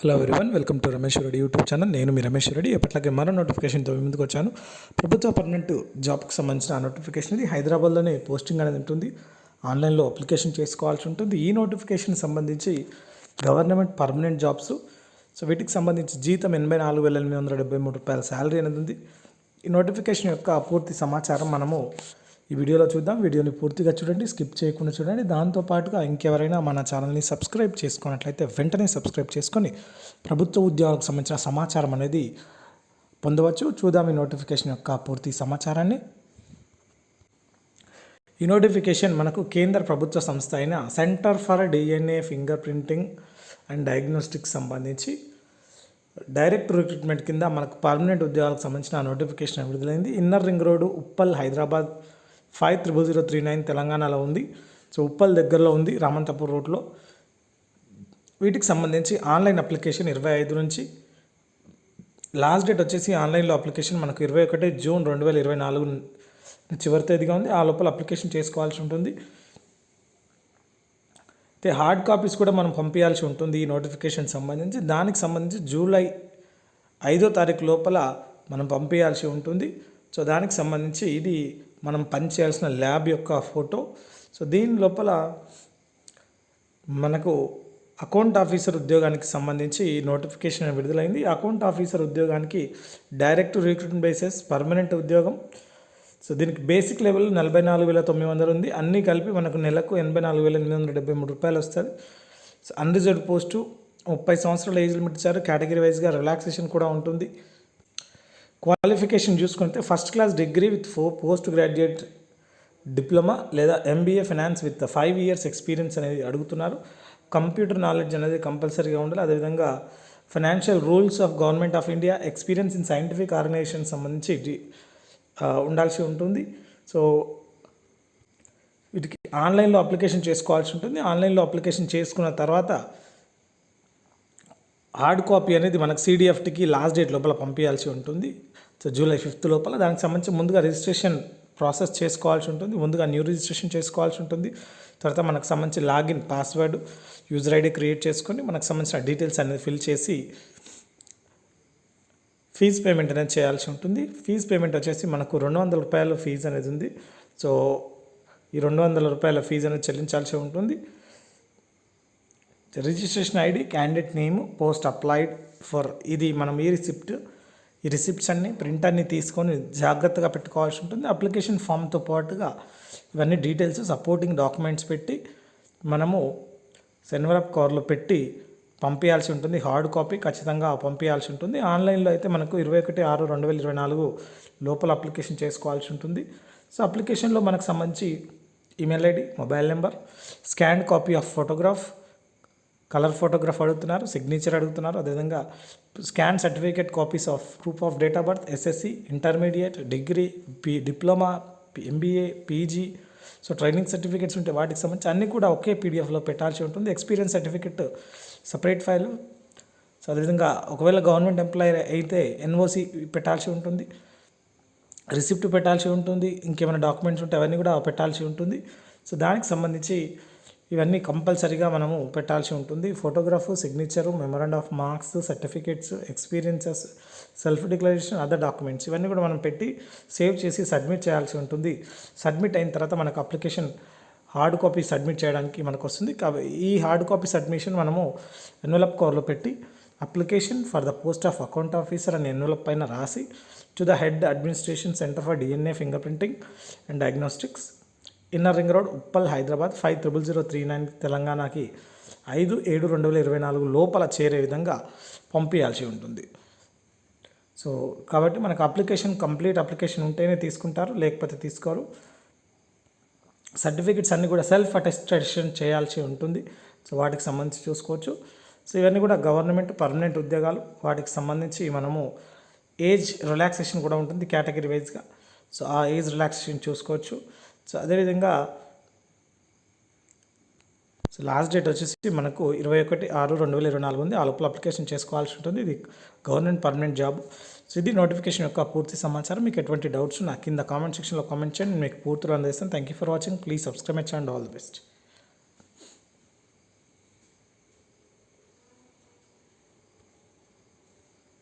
Hello everyone welcome to Ramesh Reddy YouTube channel నేను మీ రమేష్ రెడ్డి ఎప్పటిలాగే మరో నోటిఫికేషన్తో ముందుకు వచ్చాను. ప్రభుత్వ పర్మనెంట్ జాబ్కి సంబంధించిన ఆ నోటిఫికేషన్ ఇది హైదరాబాద్లోనే పోస్టింగ్ అనేది ఉంటుంది. ఆన్లైన్లో అప్లికేషన్ చేసుకోవాల్సి ఉంటుంది. ఈ నోటిఫికేషన్ సంబంధించి గవర్నమెంట్ పర్మనెంట్ జాబ్స్ సో వీటికి సంబంధించి జీతం ఎనభై నాలుగు వేల ఎనిమిది వందల డెబ్బై మూడు రూపాయల శాలరీ అనేది ఉంది. ఈ నోటిఫికేషన్ యొక్క పూర్తి సమాచారం మనము ఈ వీడియోలో చూద్దాం. వీడియోని పూర్తిగా చూడండి స్కిప్ చేయకుండా చూడండి. దాంతోపాటుగా ఇంకెవరైనా మన ఛానల్ని సబ్స్క్రైబ్ చేసుకున్నట్లయితే వెంటనే సబ్స్క్రైబ్ చేసుకొని ప్రభుత్వ ఉద్యోగాలకు సంబంధించిన సమాచారం అనేది పొందవచ్చు. చూద్దాం ఈ నోటిఫికేషన్ యొక్క పూర్తి సమాచారాన్ని. ఈ నోటిఫికేషన్ మనకు కేంద్ర ప్రభుత్వ సంస్థ అయిన centre for DNA fingerprinting and diagnostics సంబంధించి డైరెక్ట్ రిక్రూట్మెంట్ కింద మనకు పర్మనెంట్ ఉద్యోగాలకు సంబంధించిన నోటిఫికేషన్ విడుదలైంది. Inner ring road Uppal Hyderabad five triple zero three nine తెలంగాణలో ఉంది. సో ఉప్పల్ దగ్గరలో ఉంది రామంతపూర్ రోడ్లో. వీటికి సంబంధించి ఆన్లైన్ అప్లికేషన్ ఇరవై ఐదు నుంచి. లాస్ట్ డేట్ వచ్చేసి ఆన్లైన్లో అప్లికేషన్ మనకు ఇరవై ఒకటి జూన్ రెండు వేల ఇరవై నాలుగు చివరి తేదీగా ఉంది. ఆ లోపల అప్లికేషన్ చేసుకోవాల్సి ఉంటుంది. అయితే హార్డ్ కాపీస్ కూడా మనం పంపించాల్సి ఉంటుంది ఈ నోటిఫికేషన్ సంబంధించి. దానికి సంబంధించి జూలై ఐదో తారీఖు లోపల మనం పంపించాల్సి ఉంటుంది. సో దానికి సంబంధించి ఇది మనం పనిచేయాల్సిన ల్యాబ్ యొక్క ఫోటో. సో దీని లోపల మనకు అకౌంట్ ఆఫీసర్ ఉద్యోగానికి సంబంధించి నోటిఫికేషన్ విడుదలైంది. అకౌంట్ ఆఫీసర్ ఉద్యోగానికి డైరెక్ట్ రిక్రూట్మెంట్ బేసిస్ పర్మనెంట్ ఉద్యోగం. సో దీనికి బేసిక్ లెవెల్ నలభై నాలుగు వేల తొమ్మిది వందలు ఉంది. అన్నీ కలిపి మనకు నెలకు ఎనభై నాలుగు వేల ఎనిమిది వందల డెబ్బై మూడు రూపాయలు వస్తుంది. సో అన్రిజర్వ్ పోస్టు ముప్పై సంవత్సరాల ఏజ్ లిమిట్ ఇచ్చారు. కేటగిరీ వైజ్గా రిలాక్సేషన్ కూడా ఉంటుంది. క్వాలిఫికేషన్ చూసుకుంటే first class degree with four post graduate diploma లేదా MBA finance with five years experience అనేది అడుగుతున్నారు. కంప్యూటర్ నాలెడ్జ్ అనేది కంపల్సరీగా ఉండాలి. అదేవిధంగా financial rules of government of India experience in scientific organisation సంబంధించి ఉండాల్సి ఉంటుంది. సో వీటికి ఆన్లైన్లో అప్లికేషన్ చేసుకోవాల్సి ఉంటుంది. ఆన్లైన్లో అప్లికేషన్ చేసుకున్న తర్వాత హార్డ్ కాపీ అనేది మనకు సీడీఎఫ్టీకి లాస్ట్ డేట్ లోపల పంపించాల్సి ఉంటుంది. సో జూలై ఫిఫ్త్ లోపల దానికి సంబంధించి ముందుగా రిజిస్ట్రేషన్ ప్రాసెస్ చేసుకోవాల్సి ఉంటుంది. ముందుగా న్యూ రిజిస్ట్రేషన్ చేసుకోవాల్సి ఉంటుంది. తర్వాత మనకు సంబంధించి login password user ID create చేసుకొని మనకు సంబంధించిన డీటెయిల్స్ అనేది ఫిల్ చేసి ఫీజు పేమెంట్ అనేది చేయాల్సి ఉంటుంది. ఫీజు పేమెంట్ వచ్చేసి మనకు రెండు వందల రూపాయల ఫీజు అనేది ఉంది. సో ఈ రెండు వందల రూపాయల ఫీజు అనేది చెల్లించాల్సి ఉంటుంది. Registration ID candidate name post applied for ఇది మనం ఈ రిసిప్ట్ ఈ రిసిప్ట్స్ అన్ని ప్రింట్ అన్ని తీసుకొని జాగ్రత్తగా పెట్టుకోవాల్సి ఉంటుంది. అప్లికేషన్ ఫామ్తో పాటుగా ఇవన్నీ డీటెయిల్స్ సపోర్టింగ్ డాక్యుమెంట్స్ పెట్టి మనము సెన్వరప్ కవర్లో పెట్టి పంపించాల్సి ఉంటుంది. హార్డ్ కాపీ ఖచ్చితంగా పంపించాల్సి ఉంటుంది. ఆన్లైన్లో అయితే మనకు ఇరవై ఒకటి ఆరు రెండు వేల ఇరవై నాలుగు లోపల అప్లికేషన్ చేసుకోవాల్సి ఉంటుంది. సో అప్లికేషన్లో మనకు సంబంధించి email ID mobile number scan copy of photograph colour photograph అడుగుతున్నారు సిగ్నేచర్ అడుగుతున్నారు. అదేవిధంగా scan certificate copies of proof of date of birth SSC intermediate degree P diploma MBA PG so training certificates ఉంటే వాటికి సంబంధించి అన్నీ కూడా ఒకే పీడిఎఫ్లో పెట్టాల్సి ఉంటుంది. Experience certificate separate file so అదేవిధంగా ఒకవేళ గవర్నమెంట్ ఎంప్లాయీ అయితే ఎన్ఓసి పెట్టాల్సి ఉంటుంది. రిసిప్ట్ పెట్టాల్సి ఉంటుంది. ఇంకేమైనా డాక్యుమెంట్స్ ఉంటే అవన్నీ కూడా పెట్టాల్సి ఉంటుంది. సో దానికి సంబంధించి ఇవన్నీ కంపల్సరీగా మనము పెట్టాల్సి ఉంటుంది. Photograph signature memorandum of marks certificates experiences self declaration other documents ఇవన్నీ కూడా మనం పెట్టి సేవ్ చేసి సబ్మిట్ చేయాల్సి ఉంటుంది. సబ్మిట్ అయిన తర్వాత మనకు అప్లికేషన్ హార్డ్ కాపీ సబ్మిట్ చేయడానికి మనకు వస్తుంది. కాబట్టి ఈ హార్డ్ కాపీ సబ్మిషన్ మనము ఎన్వలప్ కవర్లో పెట్టి application for the post of account officer అని ఎన్వలప్ పైన రాసి to the head administration centre for DNA fingerprinting and diagnostics inner ring road Uppal Hyderabad five triple zero three nine తెలంగాణకి ఐదు ఏడు రెండు వేల ఇరవై నాలుగు లోపల చేరే విధంగా పంపించాల్సి ఉంటుంది. సో కాబట్టి మనకు అప్లికేషన్ కంప్లీట్ అప్లికేషన్ ఉంటేనే తీసుకుంటారు లేకపోతే తీసుకోరు. సర్టిఫికెట్స్ అన్నీ కూడా సెల్ఫ్ అటెస్టేషన్ చేయాల్సి ఉంటుంది. సో వాటికి సంబంధించి చూసుకోవచ్చు. సో ఇవన్నీ కూడా గవర్నమెంట్ పర్మనెంట్ ఉద్యోగాలు. వాటికి సంబంధించి మనము ఏజ్ రిలాక్సేషన్ కూడా ఉంటుంది కేటగిరీ వైజ్గా. సో ఆ ఏజ్ రిలాక్సేషన్ చూసుకోవచ్చు. సో అదేవిధంగా సో లాస్ట్ డేట్ వచ్చేసి మనకు ఇరవై ఒకటి ఆరు రెండు వేల ఇరవై నాలుగు ఉంది. ఆ లోపల అప్లికేషన్ చేసుకోవాల్సి ఉంటుంది. ఇది గవర్నమెంట్ పర్మనెంట్ జాబ్. సో ఇది నోటిఫికేషన్ యొక్క పూర్తి సమాచారం. మీకు ఎటువంటి డౌట్స్ నా కింద కామెంట్ సెక్షన్లో కామెంట్ చేయండి. నేను మీకు పూర్తిగా అందిస్తాను. Thank you for watching please subscribe my channel all the best